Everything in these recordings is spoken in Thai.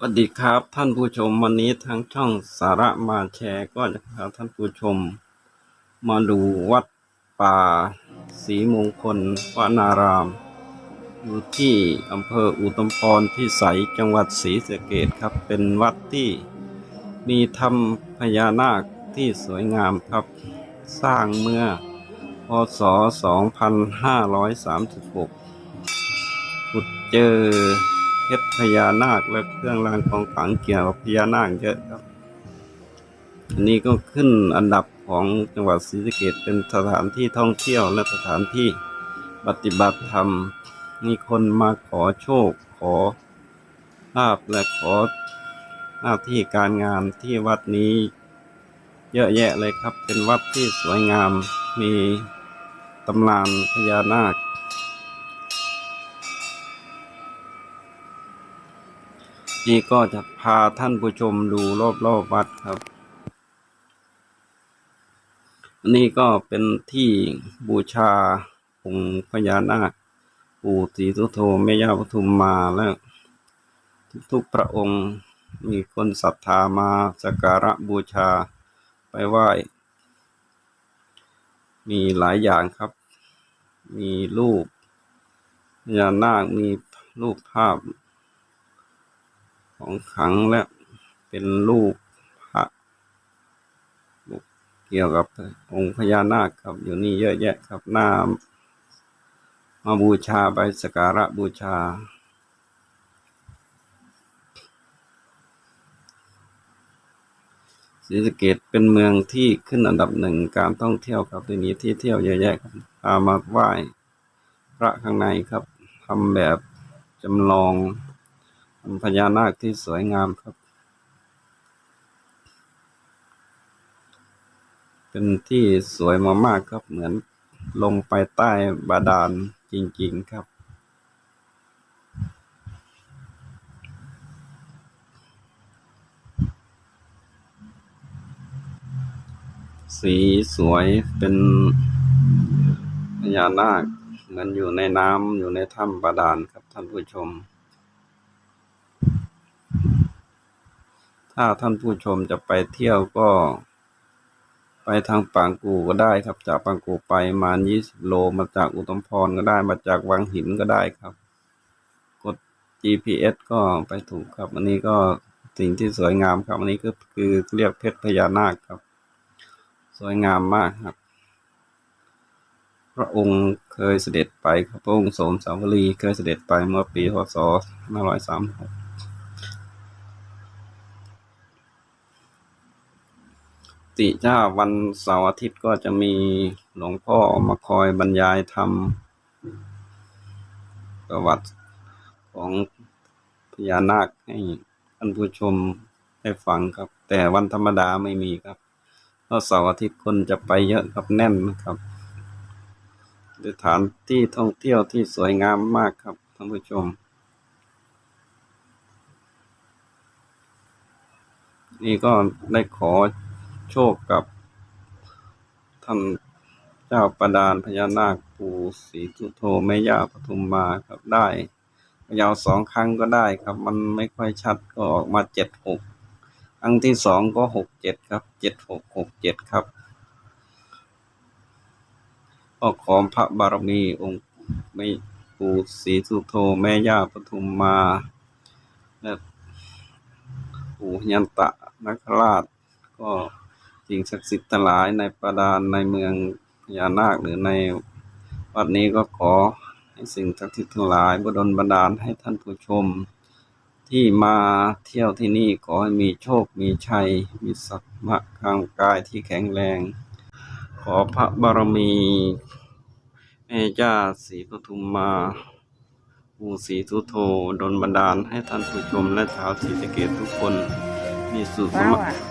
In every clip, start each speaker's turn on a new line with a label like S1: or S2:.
S1: สวัสดีครับท่านผู้ชมวันนี้ทางช่องสาระมาแชร์ก็จะพาท่านผู้ชม มาดูวัดป่าศรีมงคลวนาราม อยู่ที่อำเภออุตมพรพิสัยจังหวัดศรีสะเกษครับ เป็นวัดที่มีธรรมพญานาคที่สวยงามครับ สร้างเมื่อพศ 2536ขุดเจอ เพชรพญานาคและเครื่องรางของขลังเกี่ยวกับพญานาคเยอะครับ อันนี้ก็ขึ้นอันดับของจังหวัดศรีสะเกษเป็นสถานที่ท่องเที่ยวและสถานที่ปฏิบัติธรรม มีคนมาขอโชค ขอลาบและขอหน้าที่การงานที่วัดนี้ เยอะแยะเลยครับ เป็นวัดที่สวยงาม มีตำนานพญานาค นี่ก็จะพาท่านผู้ชมดูรอบๆวัดครับอันนี้ก็เป็นที่บูชาองค์พญานาคปู่ศรีสุโธแม่ย่าปทุมมาและทุกๆพระองค์มีคนศรัทธามาสักการะบูชาไปไหว้ มีหลายอย่างครับ มีรูปพญานาคมีรูปภาพ ของขังและเป็นรูปพระเกี่ยวกับองค์พญานาคครับอยู่นี่เยอะแยะครับหน้ามาบูชาไปสกการะบูชา ศรีสะเกดเป็นเมืองที่ขึ้นอันดับหนึ่งการท่องเที่ยวครับที่นี้ที่เที่ยวเยอะแยะครับพามาไหว้พระข้างในครับทำแบบจำลอง พญานาคที่สวยงามครับ เป็นที่สวยมากๆครับ เหมือนลงไปใต้บาดาลจริง ๆ ครับสีสวยเป็นพญานาคเหมือนอยู่ในน้ำอยู่ในถ้ำบาดาลครับท่านผู้ชม ถ้าท่านผู้ชมจะไปเที่ยวก็ ไปทางปางกูก็ได้ครับ จากปางกูไปประมาณยี่สิบโลมาจากอุตมพรก็ได้มาจากวังหินก็ได้ครับ กด GPS ก็ไปถูกครับ อันนี้ก็สิ่งที่สวยงามครับ อันนี้ก็คือเรียกเพชรพญานาคครับ สวยงามมากครับ พระองค์เคยเสด็จไปครับพระองค์สมสาวรีเคยเสด็จไปเมื่อปีพศ536 ติถ้าวันเสาร์อาทิตย์ก็จะมีหลวงพ่อมาคอยบรรยายธรรมประวัติของพญานาคให้ท่านผู้ชมได้ฟังครับ แต่วันธรรมดาไม่มีครับเพราะเสาร์อาทิตย์คนจะไปเยอะครับแน่นนะครับสถานที่ท่องเที่ยวที่สวยงามมากครับท่านผู้ชม นี่ก็ได้ขอ โชคกับท่านเจ้าประดานพญานาคปู่ศรีสุโธแม่ย่าปทุมมาครับได้ยาวสองครั้งก็ได้ครับ มันไม่ค่อยชัดก็ออกมาเจ็ดหกครั้งที่สองก็หกเจ็ดครับเจ็ดหกหกเจ็ดครับก็ขอพระบารมีองค์ไม่ปู่ศรีสุโธแม่ย่าปทุมมาและปู่ยันตะนคราชก็ สิ่งศักดิ์สิทธิ์ทั้งหลายในประดานในเมืองพญานาคหรือในวัดนี้ก็ขอให้สิ่งศักดิ์สิทธิ์ทั้งหลายบดลบันดาลให้ท่านผู้ชม ที่มาเที่ยวที่นี่ขอให้มีโชค มีชัย มีสักมะร่างกายที่แข็งแรง ขอพระบารมีแม่ย่าศรีปทุมมาปู่ศรีสุโธดลบันดาลให้ท่านผู้ชมและชาวศรีสะเกษทุกคน มีสุข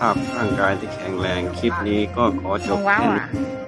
S1: ภาพร่างกายที่แข็งแรง คลิปนี้ก็ขอจบ
S2: ว้าว
S1: แค่นี้
S2: อะ